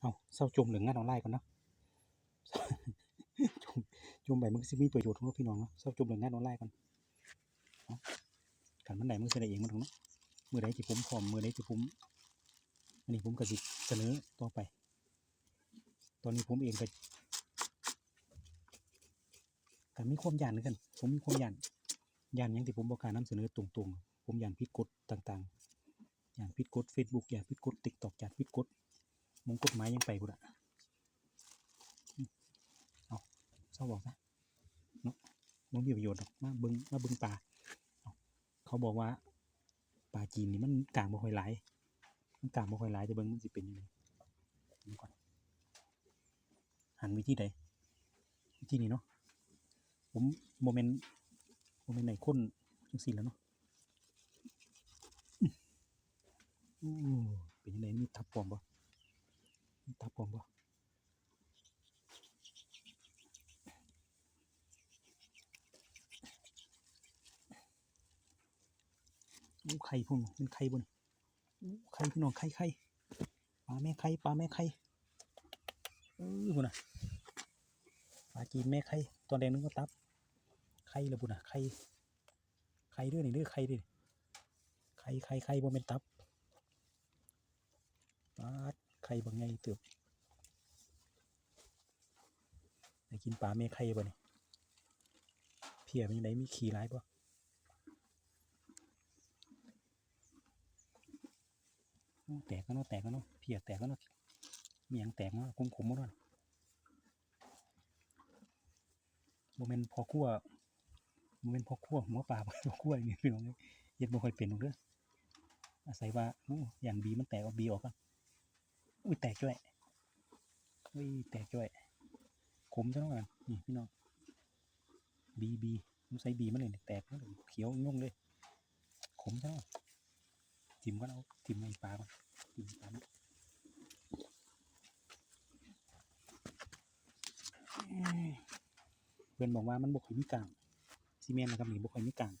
เอาเศร้าจมเหลืองงานออนไลน์ก่อนเนาะจมจมไปมันก็สิมีประโยชน์ของราพี่น้องเนาะเศร้าจมเหลืองงานออนไลน์ก่อนเอากันมันไหนมันเสนอเองมันของเนาะมือใดที่ผมพร้อมมือใดที่ผมอันนี้ผมก็สิเสนอต่อไป ตอนนี้ผมเองก็ก็มีความยานเหมือนกัน ผมมีความย่านยานยังที่ผมบอกการนำเสนอตรงๆ ผมยานผิดกฎต่างๆ อย่างผิดกฎ Facebook อย่างผิดกฎ TikTok อย่างผิดกฎ งกฎหมายยังไปกูละเอาเศร้าบอกซะเนาะมันมีประโยชน์หรอกมาบิงมาบิงปลาเขาบอกว่าปลาจีนนี่มันกลางบ่ค่อยหลายมันกลางบ่ค่อยหลายจะเบิ่งมันสิเป็นยังไงดูก่อนหันวิธีใดวิธีนี้เนาะผมโมเมนต์โมเมนต์ไหนคนจังสี่แล้วเนาะอู้เป็นยังไงมีทับปลอมบ่ ทับปมบ่อู้ไข่พุ่นเป็นไข่บนอู้ไข่พี่น้องไข่ไข่ปลาแม่ไข่ปลาแม่ไข่เออพุ่นน่ะปลาจีนแม่ไข่ตัวแดงนึกว่าตับ ไข่ล้วพุ่นน่ะไข่ไข่เด้อนี่ด้อไข่ด้อไข่ไข่ไข่บ่แม่นตับปาด ข่บางไงเติบได้กินปลาเมฆไข่บ่นี่ยเพียเป็นยังไงมีขี่ร้ายบ่แตกก็เนาะแตกก็เนาะเพียแตกก็เนาะมีหยังแตกเนาะคุ้มขมๆหมดเลยโมเมนพอคั่วโมเมนพอคั่วหัวปลาพอคั่วอย่างนี้พี่น้องเอ้ยเย็ดบ่ค่อยเป็นหรอกเด้ออาศัยว่าอู้อย่างบีมันแตกเอาบีออกก่อน อุ้ยแตกด้วยอุ้ยแตกด้วยขมจังเลยนี่พี่น้องบีบีผมใส่บีมันเลยแตกแล้วเขียวยุ่งเลย ขมจังจิ้มก็เอาจิ้มในปลาก่อนจิ้มปลาเนเพื่อนบอกว่ามันบกค่อยมีกลางซีเมนต์นะครับนี่บกค่อยมีกลาง